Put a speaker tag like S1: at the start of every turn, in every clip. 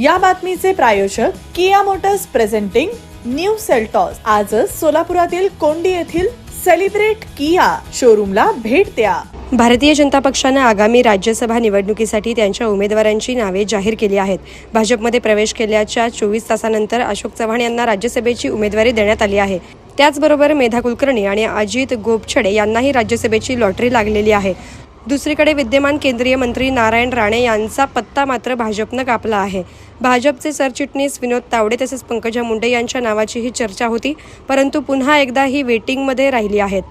S1: या बातमीचे प्रायोजक Kia motors presenting new Seltos. आजच सोलापुरातील कोंडी येथील सेलिब्रेट किया शोरूमला भेट द्या.
S2: भारतीय जनता पक्षानं आगामी राज्यसभा निवडणुकीसाठी त्यांच्या उमेदवारांची नावे जाहीर केली आहेत. भाजपमध्ये प्रवेश केल्याच्या चोवीस तासानंतर अशोक चव्हाण यांना राज्यसभेची उमेदवारी देण्यात आली आहे. त्याचबरोबर मेधा कुलकर्णी आणि अजित गोपछडे यांनाही राज्यसभेची लॉटरी लागलेली आहे. दुसरीकडे विद्यमान केंद्रीय मंत्री नारायण राणे यांचा पत्ता मात्र भाजपनं कापला आहे. भाजपचे सरचिटणीस विनोद तावडे तसेच पंकजा मुंडे यांच्या नावाचीही चर्चा होती परंतु पुन्हा एकदा ही वेटिंगमध्ये राहिली आहेत.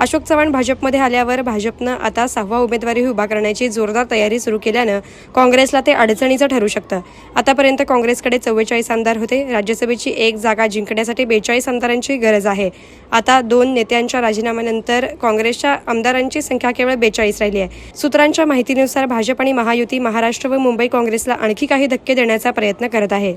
S2: अशोक चव्हाण भाजपमध्ये आल्यावर भाजपनं आता सहावा उमेदवारी उभा करण्याची जोरदार तयारी सुरू केल्यानं काँग्रेसला ते अडचणीचं ठरू शकतं. आतापर्यंत काँग्रेसकडे चव्वेचाळीस आमदार होते. राज्यसभेची एक जागा जिंकण्यासाठी बेचाळीस आमदारांची गरज आहे. आता दोन नेत्यांच्या राजीनाम्यानंतर काँग्रेसच्या आमदारांची संख्या केवळ बेचाळीस राहिली आहे. सूत्रांच्या माहितीनुसार भाजप आणि महायुती महाराष्ट्र व मुंबई काँग्रेसला आणखी काही धक्के देण्याचा प्रयत्न करत आहे.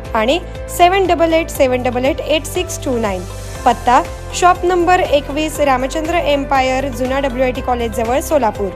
S2: आणि seven double eight seven double eight eight six two nine. पत्ता शॉप नंबर एकवीस रामचंद्र एम्पायर जुना डब्ल्यू आय टी कॉलेजजवळ सोलापूर.